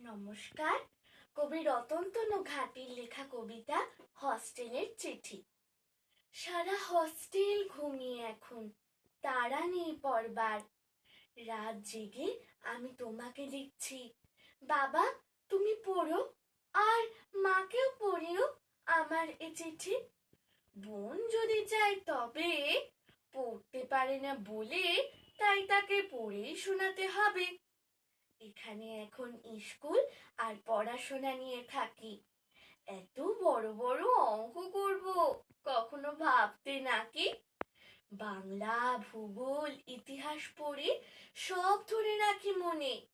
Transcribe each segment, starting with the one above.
নমস্কার। কবি রতনতনু ঘাটির লেখা কবিতা হস্টেলের চিঠি। সারা হস্টেল ঘুমিয়ে এখন, তারা নেই পরবার রাত জেগে আমি তোমাকে লিখছি বাবা, তুমি পড়ো, আর মাকেও পড়িও আমার এ চিঠি। বোন যদি চায় তবে পড়তে পারে না বলে তাই তাকে পড়েই শোনাতে হবে। এখানে এখন স্কুল আর পড়াশোনা নিয়ে থাকি। এত বড় বড় অঙ্ক করব, কখনো ভাবতে নাকি বাংলা, ভূগোল, ইতিহাস পড়ে সব ধরে রাখি মনে।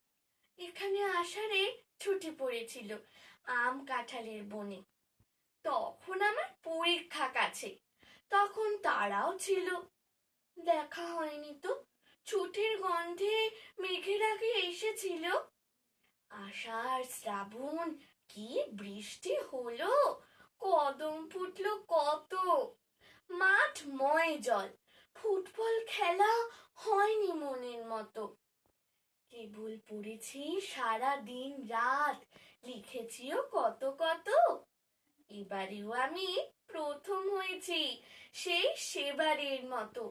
এখানে আসারে ছুটি পড়েছিল আম কাঁঠালের বনে। তখন আমার পরীক্ষা কাছে, তখন তারাও ছিল। দেখা হয়নি তো, ছুটির গন্ধে আষাঢ় শ্রাবণ, কি বৃষ্টি হলো? কদম ফুটলো কত? মাঠ ময় জল, ফুটবল খেলা হয়নি মনের মতো। কেবল পড়েছি সারা দিন রাত, লিখেছিও কত কত? এবারেও আমি প্রথম হয়েছি সেই সেবারের মতো।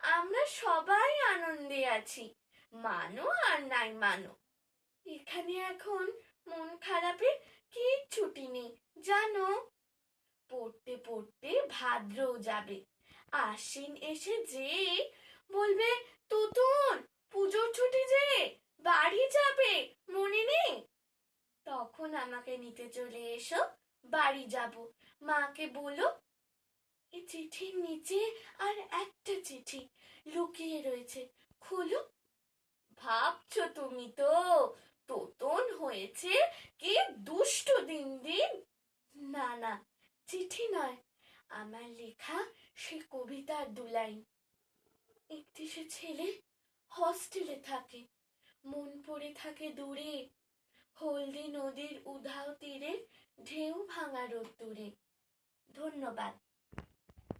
আমরা সবাই আনন্দে আছি, মানো আর নাই মানো। এখানে এখন মন খারাপের কি ছুটি নেই, জানো? পড়তে পড়তে ভাদ্রও যাবে। আশ্বিন এসে যে বলবে তুতুন পুজোর ছুটি যে, বাড়ি যাবে, মনে নেই? তখন আমাকে নিতে চলে এসো, বাড়ি যাব। মাকে বলো এই চিঠির নিচে আর একটা চিঠি লুকিয়ে রয়েছে, খোলো। ভাবছ তুমি তো? হয়েছে কি দুষ্ট দিন দিন? না না, চিঠি নয়। আমার লেখা সে কবিতার দুলাইন একটি সে ছেলে হস্টেলে থাকে। মন পড়ে থাকে দূরে। হলদি নদীর উধাও তীরে, ঢেউ ভাঙা রোদ্দুরে। ধন্যবাদ।